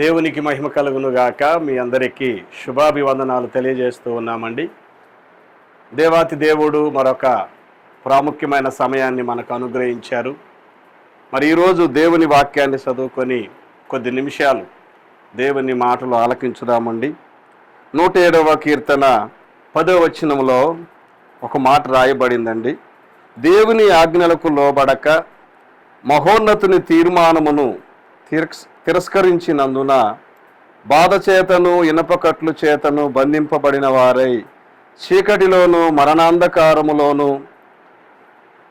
దేవునికి మహిమ కలుగును గాక మీ అందరికీ శుభాభివందనాలు తెలియజేస్తూ ఉన్నామండి. దేవాతి దేవుడు మరొక ప్రాముఖ్యమైన సమయాన్ని మనకు అనుగ్రహించారు. మరి ఈరోజు దేవుని వాక్యాన్ని చదువుకొని కొద్ది నిమిషాలు దేవుని మాటలు ఆలకించుదామండి. నూట ఏడవ కీర్తన పదో వచనంలో ఒక మాట రాయబడిందండి. దేవుని ఆజ్ఞలకు లోబడక మహోన్నతుని తీర్మానమును తిరస్ తిరస్కరించినందున బాధ చేతను ఇనపకట్లు చేతను బంధింపబడిన వారై చీకటిలోను మరణాంధకారములోను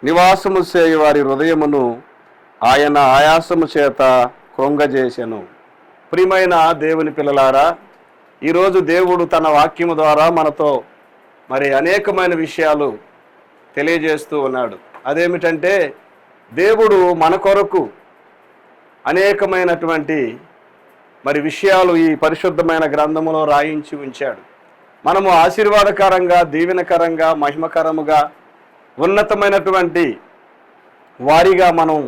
నివాసము చేయు వారి హృదయమును ఆయన ఆయాసము చేత కృంగజేసెను. ప్రియమైన దేవుని పిల్లలారా ఈరోజు దేవుడు తన వాక్యము ద్వారా మనతో మరి అనేకమైన విషయాలు తెలియజేస్తూ ఉన్నాడు. అదేమిటంటే దేవుడు మన కొరకు అనేకమైనటువంటి మరి విషయాలు ఈ పరిశుద్ధమైన గ్రంథములో రాయించి ఉంచాడు. మనము ఆశీర్వాదకరంగా దీవెనకరంగా మహిమకరముగా ఉన్నతమైనటువంటి వారిగా మనం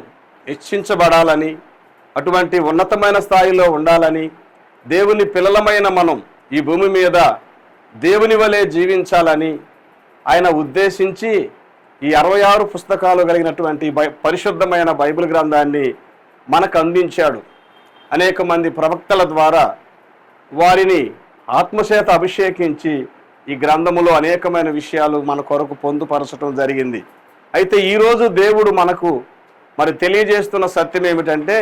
హెచ్చించబడాలని అటువంటి ఉన్నతమైన స్థాయిలో ఉండాలని దేవుని పిల్లలమైన మనం ఈ భూమి మీద దేవుని వలె జీవించాలని ఆయన ఉద్దేశించి ఈ అరవై ఆరు పుస్తకాలు కలిగినటువంటి బై పరిశుద్ధమైన బైబిల్ గ్రంథాన్ని మనకు అందించాడు. అనేక మంది ప్రవక్తల ద్వారా వారిని ఆత్మచేత అభిషేకించి ఈ గ్రంథములో అనేకమైన విషయాలు మన కొరకు పొందుపరచడం జరిగింది. అయితే ఈరోజు దేవుడు మనకు మరి తెలియజేస్తున్న సత్యం ఏమిటంటే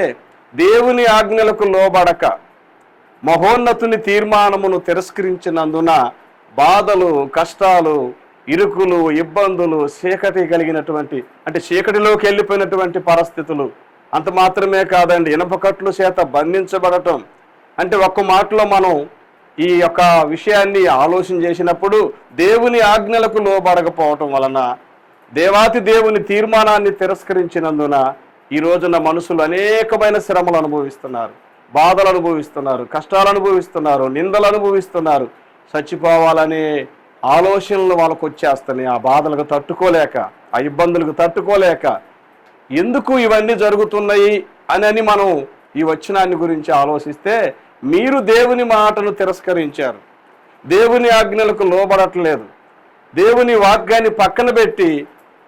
దేవుని ఆజ్ఞలకు లోబడక మహోన్నతుని తీర్మానమును తిరస్కరించినందున బాధలు కష్టాలు ఇరుకులు ఇబ్బందులు చీకటి కలిగినటువంటి అంటే చీకటిలోకి వెళ్ళిపోయినటువంటి పరిస్థితులు అంత మాత్రమే కాదండి. ఇనపకట్లు చేత బంధించబడటం. అంటే ఒక్క మాటలో మనం ఈ యొక్క విషయాన్ని ఆలోచన చేసినప్పుడు దేవుని ఆజ్ఞలకు లోబడకపోవటం వలన దేవాతి దేవుని తీర్మానాన్ని తిరస్కరించినందున ఈ రోజున మనుషులు అనేకమైన శ్రమలు అనుభవిస్తున్నారు. బాధలు అనుభవిస్తున్నారు. కష్టాలు అనుభవిస్తున్నారు. నిందలు అనుభవిస్తున్నారు. చచ్చిపోవాలనే ఆలోచనలు వాళ్ళకు వచ్చేస్తున్నాయి ఆ బాధలకు తట్టుకోలేక ఆ ఇబ్బందులకు తట్టుకోలేక ఎందుకు ఇవన్నీ జరుగుతున్నాయి అని అని మనం ఈ వచనాన్ని గురించి ఆలోచిస్తే మీరు దేవుని మాటను తిరస్కరించారు. దేవుని ఆజ్ఞలకు లోబడట్లేదు. దేవుని వాగ్గాన్ని పక్కన పెట్టి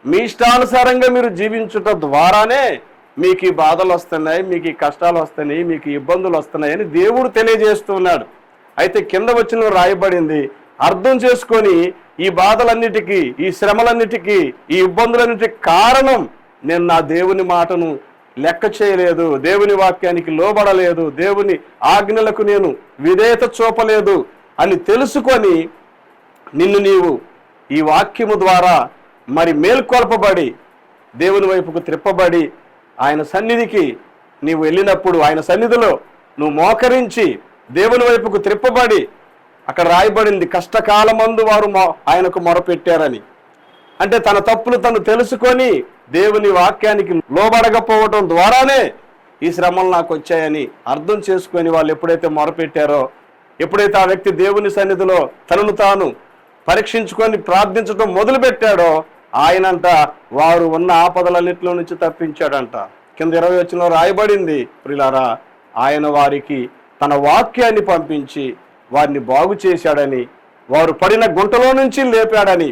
మీ ఇష్టానుసారంగా మీరు జీవించుట ద్వారానే మీకు ఈ బాధలు వస్తున్నాయి మీకు ఈ కష్టాలు వస్తున్నాయి మీకు ఇబ్బందులు వస్తున్నాయని దేవుడు తెలియజేస్తున్నాడు అయితే కింద వచ్చిన రాయబడింది అర్థం చేసుకొని ఈ బాధలన్నిటికీ ఈ శ్రమలన్నిటికీ ఈ ఇబ్బందులన్నిటికీ కారణం నేను నా దేవుని మాటను లెక్క చేయలేదు దేవుని వాక్యానికి లోబడలేదు దేవుని ఆజ్ఞలకు నేను విధేయత చూపలేదు అని తెలుసుకొని నిన్ను నీవు ఈ వాక్యము ద్వారా మరి మేల్కొల్పబడి దేవుని వైపుకు త్రిప్పబడి ఆయన సన్నిధికి నీవు వెళ్ళినప్పుడు ఆయన సన్నిధిలో నువ్వు మోకరించి దేవుని వైపుకు త్రిప్పబడి అక్కడ రాయబడింది కష్టకాలమందు వారు మొ- ఆయనకు మొరపెట్టారని. అంటే తన తప్పులు తను తెలుసుకొని దేవుని వాక్యానికి లోబడకపోవటం ద్వారానే ఈ శ్రమలు నాకు వచ్చాయని అర్థం చేసుకొని వాళ్ళు ఎప్పుడైతే మొరపెట్టారో ఎప్పుడైతే ఆ వ్యక్తి దేవుని సన్నిధిలో తనను తాను పరీక్షించుకొని ప్రార్థించడం మొదలుపెట్టాడో ఆయనంట వారు ఉన్న ఆపదలన్నింటిలో నుంచి తప్పించాడంట. కింద ఇరవై వచ్చిన రాయబడింది ప్రిలారా ఆయన వారికి తన వాక్యాన్ని పంపించి వారిని బాగు చేశాడని వారు పడిన గుంటలో నుంచి లేపాడని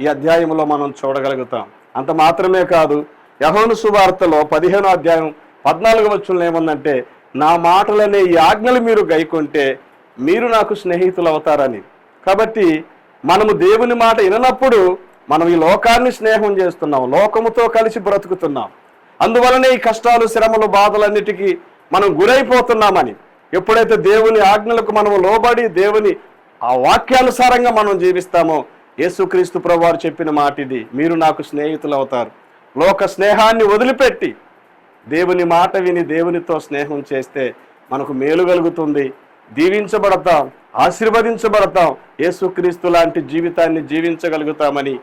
ఈ అధ్యాయంలో మనం చూడగలుగుతాం. అంత మాత్రమే కాదు యహోను సువార్తలో పదిహేనో అధ్యాయం పద్నాలుగు వచ్చులు ఏముందంటే నా మాటలనే ఈ ఆజ్ఞలు మీరు గైకుంటే మీరు నాకు స్నేహితులు అవుతారని కాబట్టి మనము దేవుని మాట విననప్పుడు మనం ఈ లోకాన్ని స్నేహం చేస్తున్నాం లోకముతో కలిసి బ్రతుకుతున్నాం. అందువలనే ఈ కష్టాలు శ్రమలు బాధలన్నిటికీ మనం గురైపోతున్నామని. ఎప్పుడైతే దేవుని ఆజ్ఞలకు మనము లోబడి దేవుని ఆ వాక్యానుసారంగా మనం జీవిస్తామో యేసుక్రీస్తు ప్రభువారు చెప్పిన మాట ఇది మీరు నాకు స్నేహితులు అవుతారు లోక స్నేహాన్ని వదిలిపెట్టి దేవుని మాట విని దేవునితో స్నేహం చేస్తే మనకు మేలు కలుగుతుంది. దీవించబడతాం ఆశీర్వదించబడతాం యేసుక్రీస్తు లాంటి జీవితాన్ని జీవించగలుగుతామని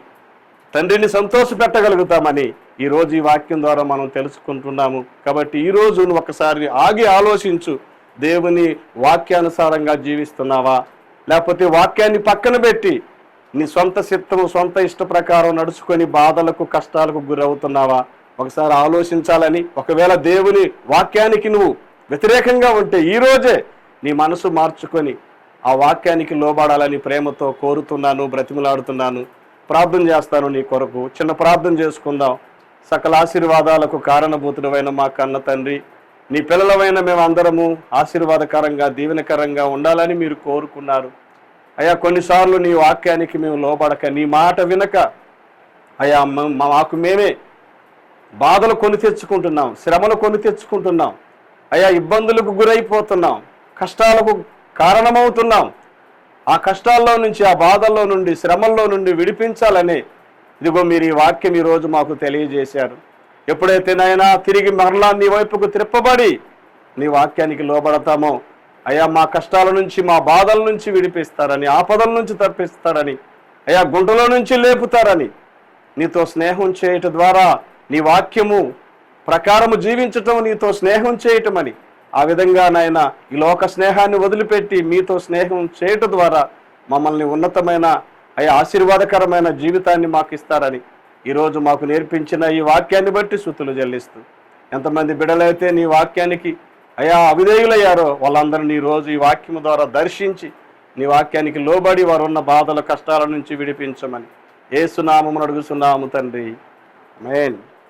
తండ్రిని సంతోషపెట్టగలుగుతామని ఈరోజు ఈ వాక్యం ద్వారా మనం తెలుసుకుంటున్నాము. కాబట్టి ఈ నువ్వు ఒకసారి ఆగి ఆలోచించు దేవుని వాక్యానుసారంగా జీవిస్తున్నావా? లేకపోతే వాక్యాన్ని పక్కన పెట్టి నీ సొంత చిత్తము సొంత ఇష్ట ప్రకారం నడుచుకొని బాధలకు కష్టాలకు గురవుతున్నావా? ఒకసారి ఆలోచించాలని ఒకవేళ దేవుని వాక్యానికి నువ్వు వ్యతిరేకంగా ఉంటే ఈరోజే నీ మనసు మార్చుకొని ఆ వాక్యానికి లోబడాలని ప్రేమతో కోరుతున్నాను బ్రతిమలాడుతున్నాను. ప్రార్థన చేస్తాను నీ కొరకు. చిన్న ప్రార్థన చేసుకుందాం. సకల ఆశీర్వాదాలకు కారణభూతుడమైన మా కన్న తండ్రి. నీ పిల్లలమైన మేమందరము ఆశీర్వాదకరంగా దీవెనకరంగా ఉండాలని మీరు కోరుకున్నారు. అయ్యా కొన్నిసార్లు నీ వాక్యానికి మేము లోబడక నీ మాట వినక అయ్యా మ- మాకు మేమే బాధలు కొని తెచ్చుకుంటున్నాం శ్రమలు కొని తెచ్చుకుంటున్నాం అయ్యా ఇబ్బందులకు గురైపోతున్నాం కష్టాలకు కారణమవుతున్నాం. ఆ కష్టాల్లో నుంచి ఆ బాధల్లో నుండి శ్రమల్లో నుండి విడిపించాలని ఇదిగో మీరు ఈ వాక్యం ఈరోజు మాకు తెలియజేశారు. ఎప్పుడైతే నాయనా తిరిగి మరలా నీ వైపుకు త్రిప్పబడి నీ వాక్యానికి లోబడతామో అయ్యా మా కష్టాల నుంచి మా బాధల నుంచి విడిపిస్తారని ఆపదల నుంచి తప్పిస్తారని అయ్యా గుంటలో నుంచి లేపుతారని నీతో స్నేహం చేయటం ద్వారా నీ వాక్యము ప్రకారము జీవించటం నీతో స్నేహం చేయటమని ఆ విధంగా నాయన ఈ లోక స్నేహాన్ని వదిలిపెట్టి మీతో స్నేహం చేయటం ద్వారా మమ్మల్ని ఉన్నతమైన అయ్యా ఆశీర్వాదకరమైన జీవితాన్ని మాకు ఇస్తారని ఈరోజు మాకు నేర్పించిన ఈ వాక్యాన్ని బట్టి శృతులు చెల్లిస్తూ ఎంతమంది బిడలైతే నీ వాక్యానికి అయా అవిధేయులయ్యారో వాళ్ళందరినీ ఈ రోజు ఈ వాక్యము ద్వారా దర్శించి నీ వాక్యానికి లోబడి వారు ఉన్న బాధల కష్టాల నుంచి విడిపించమని ఏసునామమును అడుగుతున్నాము తండ్రి. మేన్